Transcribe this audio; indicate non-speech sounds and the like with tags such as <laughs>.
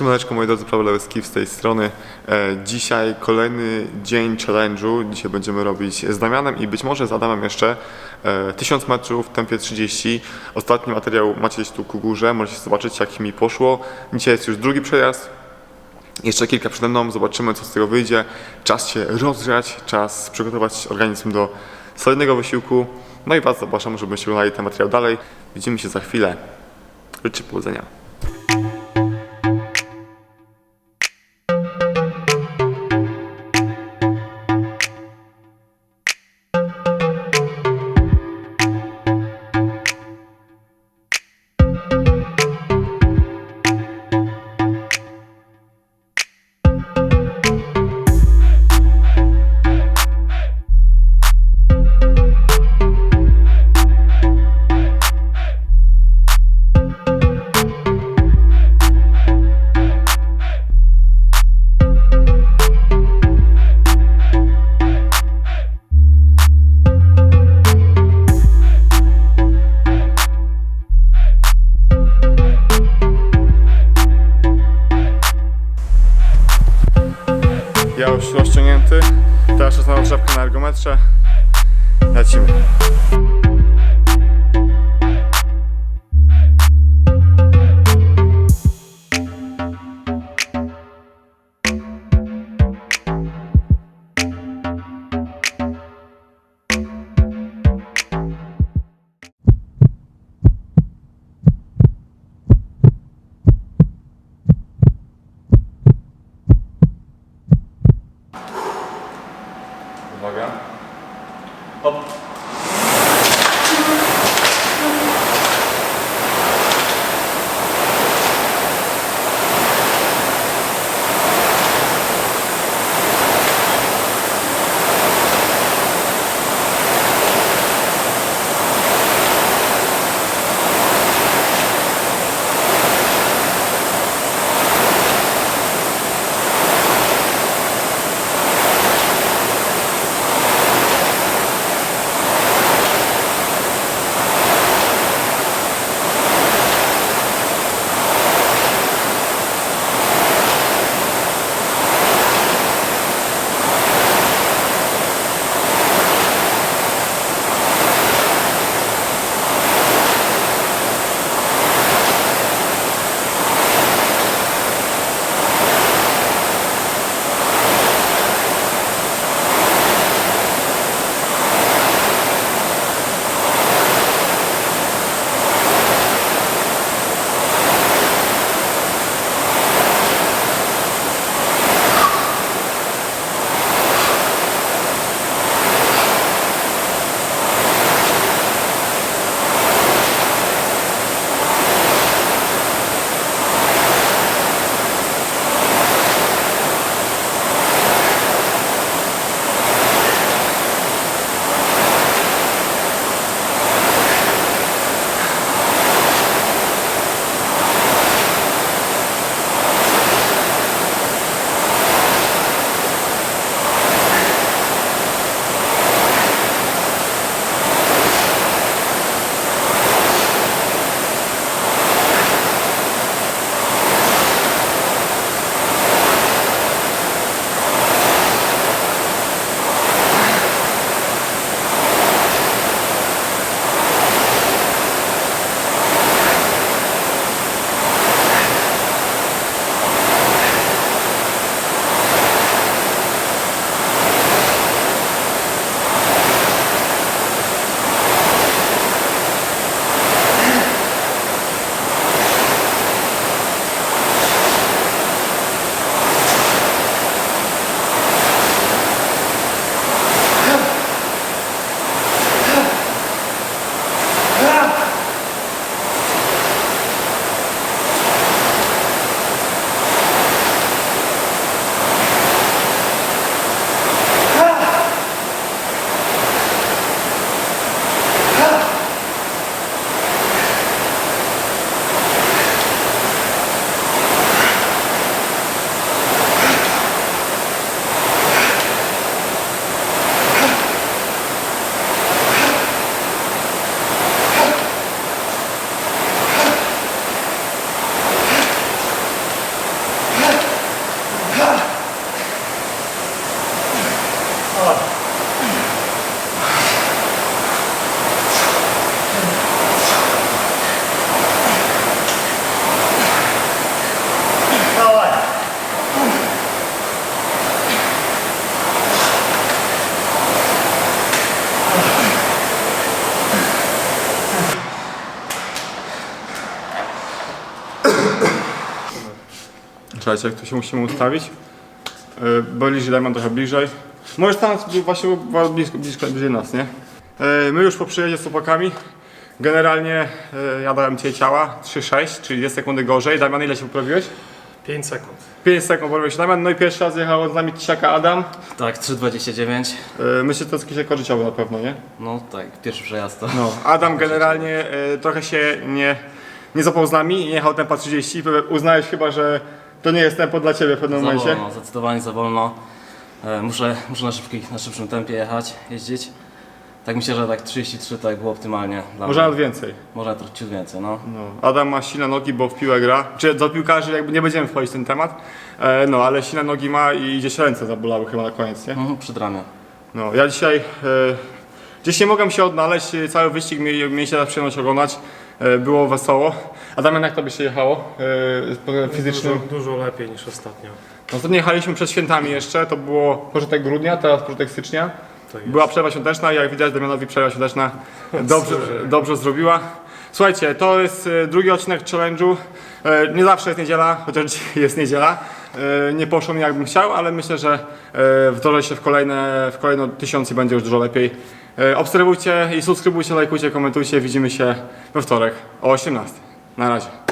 Siemaneczko moi drodzy prawolewski z tej strony. E, dzisiaj kolejny dzień challenge'u. Dzisiaj będziemy robić z Damianem i być może z Adamem jeszcze e, 1000 metrów w tempie 30. Ostatni materiał macie gdzieś tu ku górze, możecie zobaczyć jak mi poszło. Dzisiaj jest już drugi przejazd. Jeszcze kilka przede mną, zobaczymy co z tego wyjdzie. Czas się rozgrzać, czas przygotować organizm do solidnego wysiłku. No i Was zapraszam, żebyście oglądali ten materiał dalej. Widzimy się za chwilę. Życzę powodzenia. Teraz czas na rozgrzewkę na ergometrze. Lecimy. Uwaga. Hop. Czekajcie, jak tu się musimy ustawić. Yy, bliżej, Damian trochę bliżej. Możesz stanąć właśnie blisko, blisko, bliżej nas, nie? Yy, my już po przyjeździe z chłopakami. Generalnie yy, ja dałem Cię ciała 3-6, czyli 2 sekundy gorzej. Damian, ile się poprawiłeś? 5 sekund. 5 sekund poprawiłeś się Damian. No i pierwszy raz jechał z nami Tisiaka Adam. Tak, 3,29. Yy, myślę, że to jest jakiś rekord życiowy na pewno, nie? No tak, pierwszy przejazd to. No, Adam generalnie e, trochę się nie, nie zapał z nami i nie jechał tempa 30. Uznałeś chyba, że to nie jest tempo dla Ciebie w pewnym Za momencie. wolno, zdecydowanie za wolno. E, muszę muszę na, szybki, na szybszym tempie jechać, jeździć. Tak myślę, że tak 33 to tak było optymalnie. Dla Może mnie. nawet więcej. Może trochę ciut więcej, no. No. Adam ma silne nogi, bo w piłę gra. Czy do piłkarzy jakby nie będziemy wchodzić w ten temat. E, no, ale silne nogi ma i gdzieś ręce zabolały chyba na koniec, nie? Mhm, Przed ramię. No, ja dzisiaj e, gdzieś nie mogłem się odnaleźć. e, Cały wyścig mi, mieliście na przyjemność oglądać. E, było wesoło. Adamian, jak Tobie się jechało? E, pod fizycznym. Dużo, dużo lepiej niż ostatnio. Ostatnio jechaliśmy przed świętami jeszcze, to było początek grudnia, teraz początek stycznia. Jest. Była przerwa świąteczna i jak widać Damianowi przerwa świąteczna dobrze, dobrze zrobiła. Słuchajcie, to jest e, drugi odcinek challenge'u. E, Nie zawsze jest niedziela, chociaż dzisiaj <laughs> jest niedziela. E, Nie poszło mi jakbym chciał, ale myślę, że e, wdrożę się w kolejne, w kolejne tysiąc i będzie już dużo lepiej. E, Obserwujcie i subskrybujcie, lajkujcie, komentujcie. Widzimy się we wtorek o 18. Na razie.